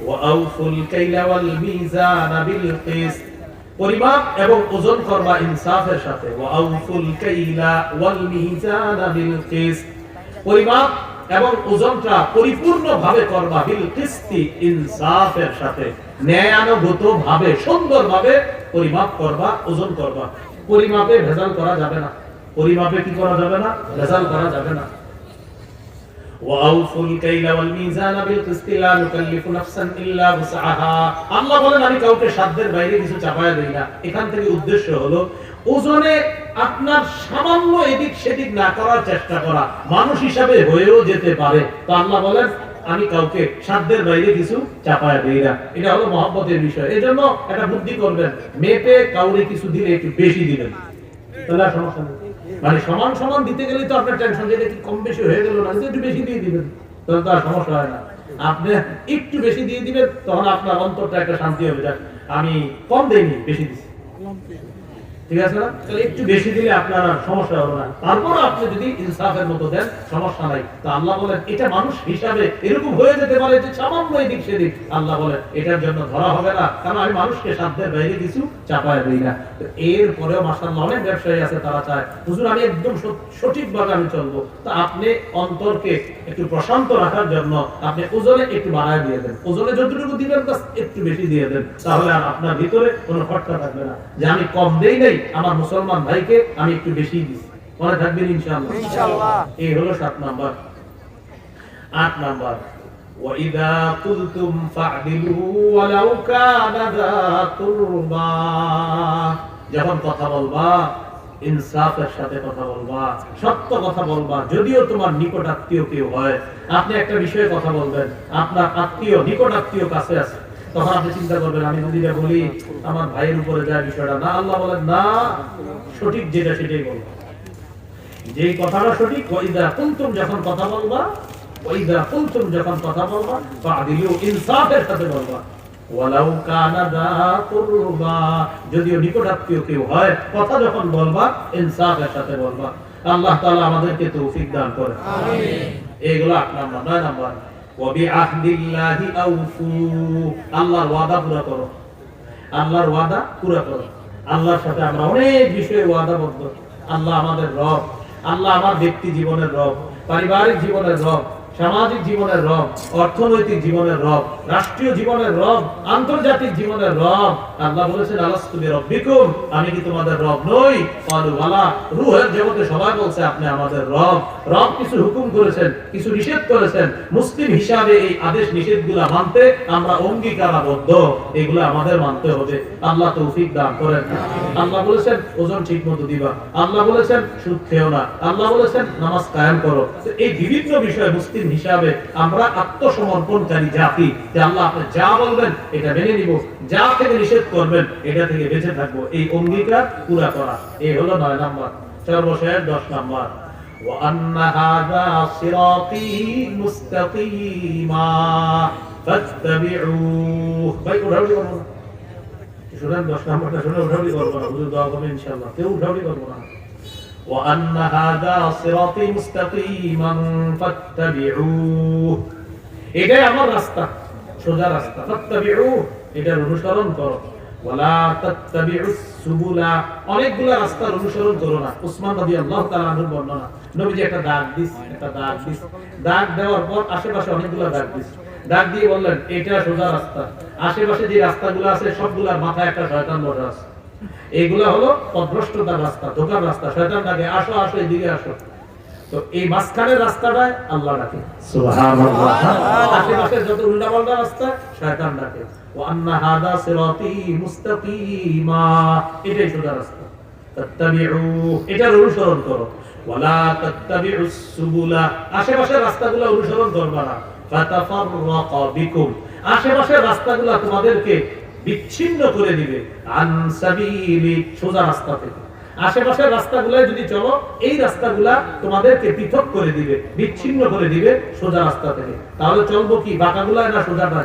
وأوفوا الكيل والميزان بالقسط পরিমাপ এবং ওজন করবা ইনসাফের সাথে ওয়াউফুল কাইলা ওয়াল মিজানা বিল কিসত পরিমাপ এবং ওজনটা পরিপূর্ণভাবে করবা বিল কিস্তি ইনসাফের সাথে ন্যায়ানুগত ভাবে সুন্দরভাবে পরিমাপ করবা ওজন করবা পরিমাপে ভেজাল করা যাবে না পরিমাপে কি করা যাবে না ভেজাল করা যাবে না আল্লাহ বলেন, আমি কাউকে সাধ্যের বাইরে কিছু চাপায়া দেই না। এখান থেকে উদ্দেশ্য হলো, ওজনে আপনার সামান্য এদিক সেদিক না করার চেষ্টা করা। মানুষ হিসাবে হয়েও যেতে পারে। তো আল্লাহ বলেন, আমি কাউকে সাধ্যের বাইরে কিছু চাপায়া দেই না। এটা হলো মহব্বতের বিষয়। এজন্য একটা বুদ্ধি করবেন, মেপে কাউরে কিছু দিলে একটু বেশি দিবেন। তাহলে সমস্যা নেই। মানে সমান সমান দিতে গেলে তো আপনার টেনশন যেটা কি কম বেশি হয়ে গেল না একটু বেশি দিয়ে দিবেন তখন তো আর সমস্যা হয় না। আপনি একটু বেশি দিয়ে দিবেন, তখন আপনার অন্তরটা একটা শান্তি হবে। যাক, আমি কম দেইনি, বেশি দিছি। ঠিক আছে? না তাহলে একটু বেশি দিলে আপনার আর সমস্যা হবে না। আপনি যদি ইনসাফের মতো দেন, সমস্যা নাই। আল্লাহ বলেন, এটা মানুষ হিসাবে এরকম হয়ে যেতে পারে যে সামান্য এদিক সেদিক। আল্লাহ বলেন, এটার জন্য ধরা হবে না। কারণ আমি মানুষকে সাধ্যের বাইরে কিছু চাপায় দিই না। অনেক ব্যবসায়ী আছে তারা চায়, হুজুর, আমি একদম সঠিক ভাবে আমি চলবো। তো আপনি অন্তরকে একটু প্রশান্ত রাখার জন্য আপনি ওজনে একটু বাড়ায় দিয়ে দেন। ওজনে যতটুকু দিবেন একটু বেশি দিয়ে দেন। তাহলে আর আপনার ভিতরে কোনো খটকা থাকবে না। যে আমি কম দেই নাই আমার মুসলমান ভাইকে আমি একটু বেশি দিছি মনে থাকবেন ইনশাআল্লাহ ইনশাআল্লাহ। এই হলো সাত নাম্বার আট নাম্বার وإذا قلتم فاعدلوا ولو كان ذا قربى যখন কথা বলবা ইনসাফের সাথে কথা বলবা সত্য কথা বলবা যদিও তোমার নিকট আত্মীয় কেউ হয় আপনি একটা বিষয়ে কথা বলবেন আপনার আত্মীয় নিকট আত্মীয় কাছে আছে তখন আপনি চিন্তা করবেন আমি যদি বলি আমার ভাইয়ের উপরে যায় বিষয়টা। না আল্লাহ বলেন না সঠিক যেটা সেটাই বলব যেই কথাটা সঠিক ওইদা কুনতুম যখন কথা বলবা ওইদা কুনতুম যখন কথা বলবা ফাদিলু ইনসাফের সাথে বলবা। ওয়ালাউ কানা দা কুরবা যদিও নিকটাত্মীয় কেউ হয় কথা যখন বলবা ইনসাফের সাথে বলবা। আল্লাহ তাআলা আমাদেরকে তৌফিক দান করে আমিন। এইগুলো আট নাম্বার নয় নাম্বার। আল্লাহর ওয়াদা পুরা করো। আল্লাহর ওয়াদা পুরা করো। আল্লাহর সাথে আমরা অনেক বিষয়ে ওয়াদাবদ্ধ। আল্লাহ আমাদের রব। আল্লাহ আমার ব্যক্তি জীবনের রব। পারিবারিক জীবনের রব। সামাজিক জীবনের রব, অর্থনৈতিক জীবনের রব, রাষ্ট্রীয় জীবনের রব, আন্তর্জাতিক জীবনের রব। আল্লাহ বলেছেন আলাস্তুবি রব্বিকুম আমি কি তোমাদের রব নই? বালা, রূহের জগতে সবাই বলছে, আপনি আমাদের রব। রব কিছু হুকুম করেছেন, কিছু নিষেধ করেছেন। মুসলিম হিসাবে এই আদেশ নিষেধগুলো মানতে আমরা অঙ্গীকারাবদ্ধ। এগুলো আমাদের মানতে হবে। আল্লাহ তৌফিক দান করেন। আল্লাহ বলেছেন, ওজন ঠিক মতো দিবা। আল্লাহ বলেছেন, সুদ খেও না। আল্লাহ বলেছেন, নামাজ কায়েম করো। এই বিভিন্ন বিষয়ে মুসলিম হিসাবে আমরা আত্মসমর্পণকারী জাতি যে আল্লাহ আপনি যা বলবেন এটা মেনে নিব যা থেকে নিষেধ করবেন এটা থেকে বেঁচে থাকবো এই অঙ্গীকার পুরা করা এই হলো নয় নাম্বার সর্বশেষ দশ নাম্বার وأن هذا صراطي مستقيما فاتبعوه ভাই উঠাউঠি করবো না শুনেন দশ নম্বরটা শুনে উঠাউঠি করবো না হুজুর দোয়া করবেন ইনশাআল্লাহ কেউ উঠাউঠি করবো না وأن هذا صراطي مستقيما فاتبعوه এটাই আমার রাস্তা সোজা রাস্তা ফাত্তাবিউহ এটার অনুসরণ করো ওয়ালা তাত্তাবিউস সুবুলা অনেকগুলো রাস্তার অনুসরণ করো না উসমান রাদিয়াল্লাহু তাআলা আনহুর বর্ণনা নবীজি একটা দাগ দিস একটা দাগ দিস দাগ দেওয়ার পর আশেপাশে অনেকগুলো দাগ দিস দাগ দিয়ে বললেন এটা সোজা রাস্তা আশেপাশে যে রাস্তাগুলো আছে সবগুলোর মাথায় একটা শয়তান বসে আছে এইগুলা হলো পথভ্রষ্টতার রাস্তা ধোকার রাস্তা। শয়তান ডাকে আসো আসো এদিকে আসো। তো এই মাঝখানের রাস্তাটায় আল্লাহ ডাকে। আশেপাশে যত উল্টাপাল্টা রাস্তা শয়তান ডাকে। ও আন্না হাদা সিরাতি মুস্তাকিমা। এটাই সোজা রাস্তা। তাত্তাবিউ এটার অনুসরণ করো। ওয়ালা তাত্তাবিউস সুবুলা। আশেপাশের রাস্তাগুলো অনুসরণ করবা না। ফাতাফাররাকা বিকুম। আশেপাশের রাস্তাগুলো তোমাদেরকে বিচ্ছিন্ন করে দিবে। সোজা রাস্তা থেকে। আশেপাশের রাস্তাগুলো যদি চলো, এই রাস্তাগুলা তোমাদেরকে পৃথক করে দিবে, বিচ্ছিন্ন করে দিবে সোজা রাস্তা থেকে। তাহলে চলবো কি বাঁকাগুলায় না সোজাটা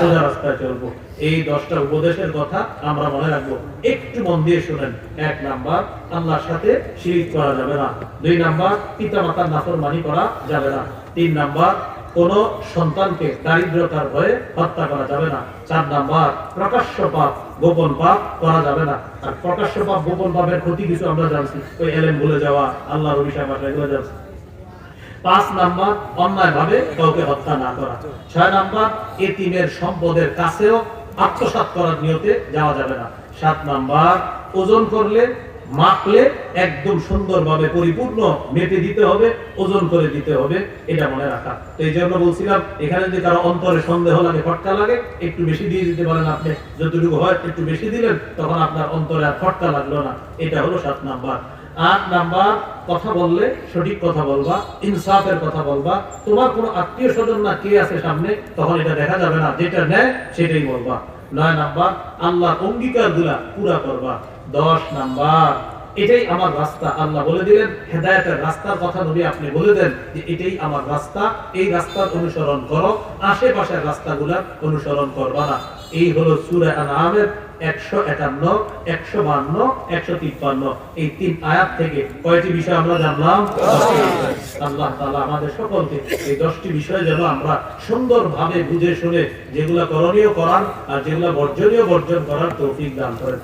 সোজা রাস্তায় চলবো। এই দশটা উপদেশের কথা আমরা মনে রাখব। একটু মন দিয়ে শুনেন। এক নাম্বার, আল্লাহর সাথে শিরিক করা যাবে না। দুই নাম্বার পিতা মাতার নাফরমানি করা যাবে না। তিন নাম্বার কোন সন্তানকে দারিদ্রতার ভয়ে হত্যা করা যাবে না। চার নাম্বার, প্রকাশ্য পাপ গোপন পাপ করা যাবে না। আর প্রকাশ্য পাপ গোপন পাপের ক্ষতি কিছু আমরা জানছি। ওই এলেন ভুলে যাওয়া, আল্লাহর অভিশাপ এগুলো জানছি। পাঁচ নাম্বার অন্যায় ভাবে কাউকে হত্যা না করা। ছয় নাম্বার, এতিমের সম্পদের কাছেও আত্মসাৎ করার নিয়তে যাওয়া যাবে না। সাত নাম্বার, ওজন করলে মাপলে একদম সুন্দরভাবে পরিপূর্ণ মেপে দিতে হবে, ওজন করে দিতে হবে, এটা মনে রাখা। তো এই জন্য বলছিলাম, এখানে যদি কারও অন্তরে সন্দেহ লাগে, ফটকা লাগে, একটু বেশি দিয়ে দিতে পারেন আপনি। যতটুকু হয় একটু বেশি দিলেন, তখন আপনার অন্তরে আর ফটকা লাগল না। এটা হলো সাত নাম্বার। আট নাম্বার, কথা বললে সঠিক কথা বলবা, ইনসাফের কথা বলবা। তোমার কোনো আত্মীয় স্বজন না কে আছে সামনে, তখন এটা দেখা যাবে না। যেটা নেয়, সেটাই বলবা। নয় নাম্বার, আল্লাহর অঙ্গীকারগুলা পুরা করবা। দশ নাম্বার। এটাই আমার রাস্তা। আল্লাহ বলে দিলেন, হেদায়তের রাস্তার কথা নবী আপনি বলে দেন যে এটাই আমার রাস্তা। এই রাস্তার অনুসরণ করো, আশেপাশের রাস্তাগুলার অনুসরণ করবা না। এই হলো সুরে আনামের একশো একান্ন, একশো বান্ন, একশো তিপ্পান্ন। এই তিন আয়াত থেকে কয়টি বিষয় আমরা জানলাম? আল্লাহ তাআলা আমাদের সকলকে এই দশটি বিষয় যেন আমরা সুন্দরভাবে বুঝে শুনে যেগুলা করণীয় করার আর যেগুলা বর্জনীয় বর্জন করার তৌফিক দান করেন।